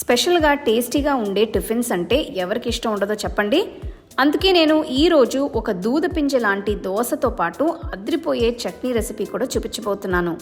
స్పెషల్గా టేస్టీగా ఉండే టిఫిన్స్ అంటే ఎవరికి ఇష్టం ఉండదో చెప్పండి. అందుకే నేను ఈరోజు ఒక దూద పింజ లాంటి దోశతో పాటు అద్రిపోయే చట్నీ రెసిపీ కూడా చూపించబోతున్నాను.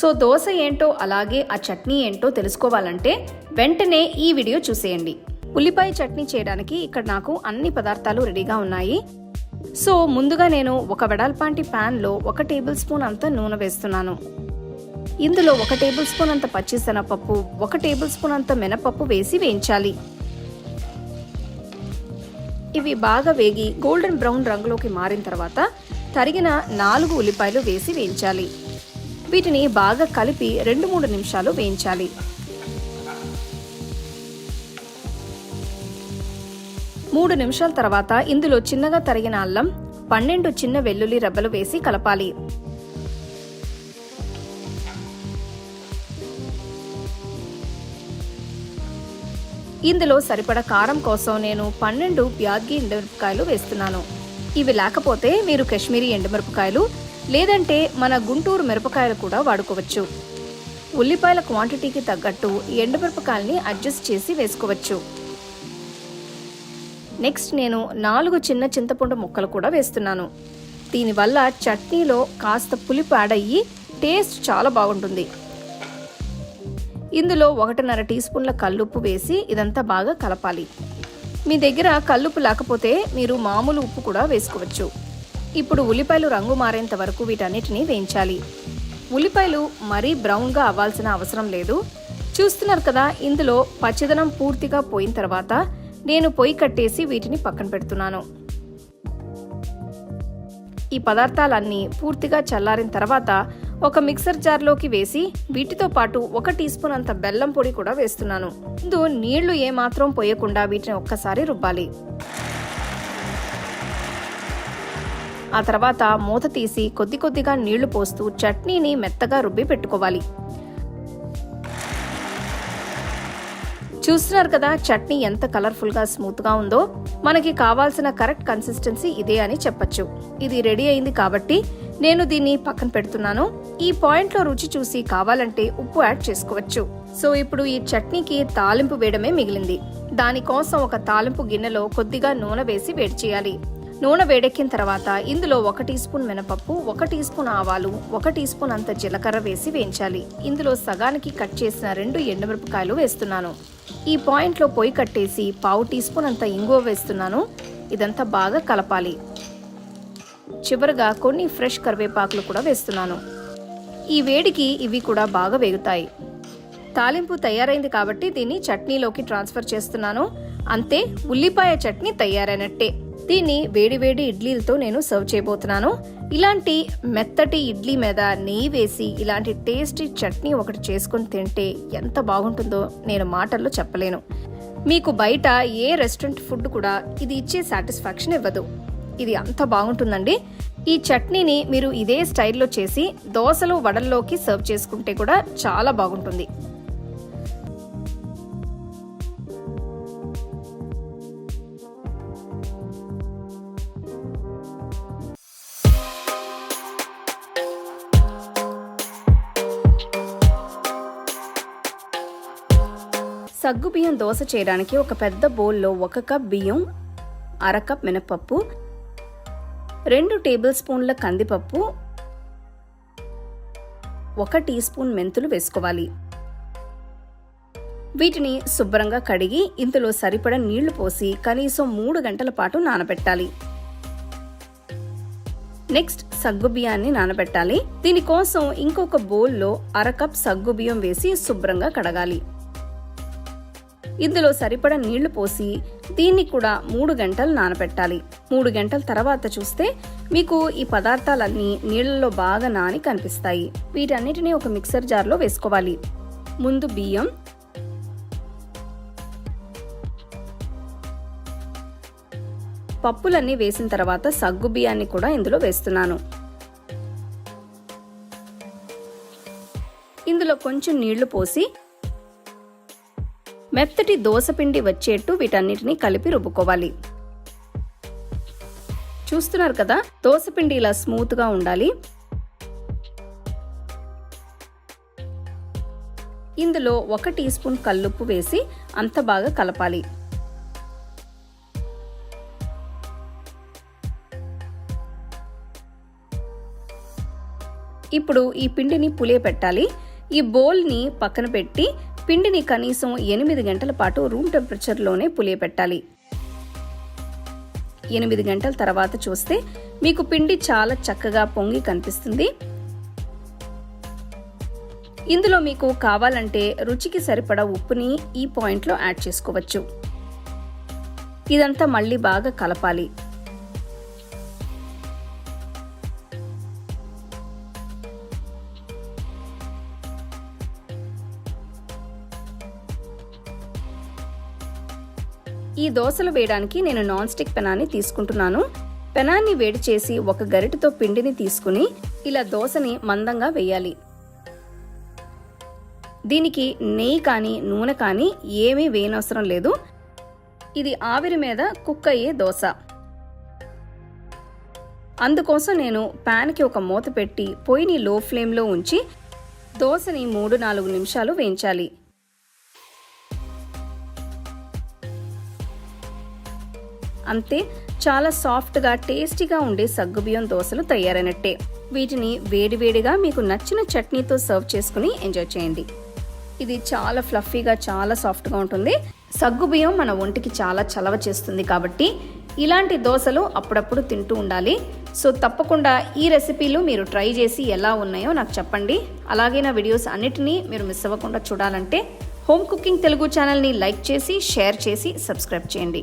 సో దోశ ఏంటో అలాగే ఆ చట్నీ ఏంటో తెలుసుకోవాలంటే వెంటనే ఈ వీడియో చూసేయండి. ఉల్లిపాయ చట్నీ చేయడానికి ఇక్కడ నాకు అన్ని పదార్థాలు రెడీగా ఉన్నాయి. సో ముందుగా నేను ఒక వెడల్పాంటి ప్యాన్లో ఒక టేబుల్ స్పూన్ అంత నూనె వేస్తున్నాను. ఇందులో ఒక టేబుల్ స్పూన్ అంత పచ్చిశనగపప్పు ఒక టేబుల్ స్పూన్ అంత మినపప్పు వేసి వేయించాలి. ఇవి బాగా వేగి గోల్డెన్ బ్రౌన్ రంగులోకి మారిన తర్వాత తరిగిన నాలుగు ఉల్లిపాయలు వేసి వేయించాలి. వీటిని బాగా కలిపి రెండు మూడు నిమిషాలు వేయించాలి. మూడు నిమిషాల తర్వాత ఇందులో చిన్నగా తరిగిన అల్లం పన్నెండు చిన్న వెల్లుల్లి రెబ్బలు వేసి కలపాలి. ఇందులో సరిపడ కారం కోసం నేను పన్నెండు బ్యాగి ఎండుమిరపకాయలు వేస్తున్నాను. ఇవి లేకపోతే మీరు కాశ్మీరీ ఎండుమిరపకాయలు లేదంటే మన గుంటూరు మిరపకాయలు కూడా వాడుకోవచ్చు. ఉల్లిపాయల క్వాంటిటీకి తగ్గట్టు ఈ ఎండుమిరపకాయల్ని అడ్జస్ట్ చేసి వేసుకోవచ్చు. నెక్స్ట్ నేను నాలుగు చిన్న చింతపండు ముక్కలు కూడా వేస్తున్నాను. దీనివల్ల చట్నీలో కాస్త పులిపు యాడ్ అయ్యి టేస్ట్ చాలా బాగుంటుంది. ఇందులో ఒకటిన్నర టీ స్పూన్ల కల్లుప్పు వేసి ఇదంతా బాగా కలపాలి. మీ దగ్గర కల్లుప్పు లేకపోతే మీరు మామూలు ఉప్పు కూడా వేసుకోవచ్చు. ఇప్పుడు ఉల్లిపాయలు రంగు మారేంత వరకు వీటన్నిటిని వేయించాలి. ఉల్లిపాయలు మరీ బ్రౌన్గా అవ్వాల్సిన అవసరం లేదు. చూస్తున్నారు కదా ఇందులో పచ్చదనం పూర్తిగా పోయిన తర్వాత నేను పొయ్యి కట్టేసి వీటిని పక్కన పెడుతున్నాను. ఈ పదార్థాలన్నీ పూర్తిగా చల్లారిన తర్వాత ఒక మిక్సర్ జార్లోకి వేసి వీటితో పాటు ఒక టీ స్పూన్ అంత బెల్లం పొడి కూడా వేస్తున్నాను. ముందు నీళ్ళు ఏమాత్రం పోయకుండా వీటిని ఒక్కసారి రుబ్బాలి. ఆ తర్వాత మూత తీసి కొద్ది కొద్దిగా నీళ్ళు పోస్తూ చట్నీని మెత్తగా రుబ్బి పెట్టుకోవాలి. చూస్తున్నారు కదా చట్నీ ఎంత కలర్ఫుల్గా స్మూత్గా ఉందో? మనకి కావాల్సిన కరెక్ట్ కన్సిస్టెన్సీ ఇదే అని చెప్పొచ్చు. ఇది రెడీ అయింది కాబట్టి నేను దీన్ని పక్కన పెడుతున్నాను. ఈ పాయింట్లో రుచి చూసి కావాలంటే ఉప్పు యాడ్ చేసుకోవచ్చు. సో ఇప్పుడు ఈ చట్నీకి తాలింపు వేయడమే మిగిలింది. దానికోసం ఒక తాలింపు గిన్నెలో కొద్దిగా నూనె వేసి వేడి చేయాలి. నూనె వేడెక్కిన తర్వాత ఇందులో ఒక టీ స్పూన్ మినపప్పు ఒక టీ స్పూన్ ఆవాలు ఒక టీ స్పూన్ అంత జీలకర్ర వేసి వేయించాలి. ఇందులో సగానికి కట్ చేసిన రెండు ఎండుమిరపకాయలు వేస్తున్నాను. ఈ పాయింట్లో పొయ్యి కట్టేసి పావు టీ స్పూన్ అంత ఇంగువ వేస్తున్నాను. ఇదంతా బాగా కలపాలి. చివరగా కొన్ని ఫ్రెష్ కరివేపాకులు కూడా వేస్తున్నాను. ఈ వేడికి ఇవి కూడా బాగా వేగుతాయి. తాలింపు తయారైంది కాబట్టి దీన్ని చట్నీలోకి ట్రాన్స్ఫర్ చేస్తున్నాను. అంతే ఉల్లిపాయ చట్నీ తయారైనట్టే. దీన్ని వేడివేడి ఇడ్లీలతో నేను సర్వ్ చేయబోతున్నాను. ఇలాంటి మెత్తటి ఇడ్లీ మీద నెయ్యి వేసి ఇలాంటి టేస్టీ చట్నీ ఒకటి చేసుకుని తింటే ఎంత బాగుంటుందో నేను మాటల్లో చెప్పలేను. మీకు బయట ఏ రెస్టారెంట్ ఫుడ్ కూడా ఇది ఇచ్చే సాటిస్ఫాక్షన్ ఇవ్వదు. ఇది అంత బాగుంటుందండి. ఈ చట్నీని మీరు ఇదే స్టైల్లో చేసి దోశలు వడల్లోకి సర్వ్ చేసుకుంటే కూడా చాలా బాగుంటుంది. సగ్గు బియ్యం దోశ చేయడానికి ఒక పెద్ద బౌల్లో ఒక కప్ బియ్యం అర కప్ మినపప్పు రెండు టేబుల్ స్పూన్ల కందిపప్పు ఒక టీ స్పూన్ మెంతులు వేసుకోవాలి. వీటిని శుభ్రంగా కడిగి ఇందులో సరిపడ నీళ్ళు పోసి కనీసం మూడు గంటల పాటు నానబెట్టాలి. నెక్స్ట్ సగ్గు బియ్యాన్ని నానబెట్టాలి. దీనికోసం ఇంకొక బౌల్లో అర కప్ సగ్గు బియ్యం వేసి శుభ్రంగా కడగాలి. ఇందులో సరిపడ నీళ్ళు పోసి దీన్ని కూడా మూడు గంటలు నానబెట్టాలి. మూడు గంటల తర్వాత చూస్తే మీకు ఈ పదార్థాలన్నీ నీళ్ళలో బాగా నాని కనిపిస్తాయి. వీటన్నిటిని ఒక మిక్సర్ జార్లో వేసుకోవాలి. ముందు బియ్యం పప్పులన్నీ వేసిన తర్వాత సగ్గు బియ్యాన్ని కూడా ఇందులో వేస్తున్నాను. ఇందులో కొంచెం నీళ్ళు పోసి మెత్తటి దోసపిండి వచ్చేట్టు వీటన్నిటిని కలిపి రుబ్బుకోవాలి. చూస్తున్నారు కదా? దోసపిండి ఇలా స్మూత్గా ఉండాలి. ఇందులో ఒక టీ స్పూన్ కల్లుప్పు వేసి అంత బాగా కలపాలి. ఇప్పుడు ఈ పిండిని పులియ పెట్టాలి ఈ బౌల్ని పక్కన పెట్టి పిండిని కనీసం ఎనిమిది గంటల పాటు రూమ్ టెంపరేచర్లోనే పులియపెట్టాలి ఎనిమిది గంటల తర్వాత చూస్తే మీకు పిండి చాలా చక్కగా పొంగి కనిపిస్తుంది. ఇందులో మీకు కావాలంటే రుచికి సరిపడా ఉప్పుని ఈ పాయింట్లో యాడ్ చేసుకోవచ్చు. ఇదంతా మళ్ళీ బాగా కలపాలి. ఈ దోశలు వేయడానికి నేను నాన్ స్టిక్ పెనాన్ని తీసుకుంటున్నాను. పెనాన్ని వేడి చేసి ఒక గరిటతో పిండిని తీసుకుని ఇలా దోశని మందంగా వేయాలి. దీనికి నెయ్యి కానీ నూనె కానీ ఏమీ వేయనవసరం లేదు. ఇది ఆవిరి మీద కుక్ అయ్యే దోశ. అందుకోసం నేను ప్యాన్కి ఒక మూత పెట్టి పొయ్యిని లో ఫ్లేమ్లో ఉంచి దోశని మూడు నాలుగు నిమిషాలు వేయించాలి. అంతే చాలా సాఫ్ట్గా టేస్టీగా ఉండే సగ్గుబియ్యం దోశలు తయారైనట్టే. వీటిని వేడివేడిగా మీకు నచ్చిన చట్నీతో సర్వ్ చేసుకుని ఎంజాయ్ చేయండి. ఇది చాలా ఫ్లఫీగా చాలా సాఫ్ట్గా ఉంటుంది. సగ్గుబియ్యం మన ఒంటికి చాలా చలవ చేస్తుంది కాబట్టి ఇలాంటి దోశలు అప్పుడప్పుడు తింటూ ఉండాలి. సో తప్పకుండా ఈ రెసిపీలు మీరు ట్రై చేసి ఎలా ఉన్నాయో నాకు చెప్పండి. అలాగే నా వీడియోస్ అన్నిటినీ మీరు మిస్ అవ్వకుండా చూడాలంటే హోమ్ కుకింగ్ తెలుగు ఛానల్ని లైక్ చేసి షేర్ చేసి సబ్స్క్రైబ్ చేయండి.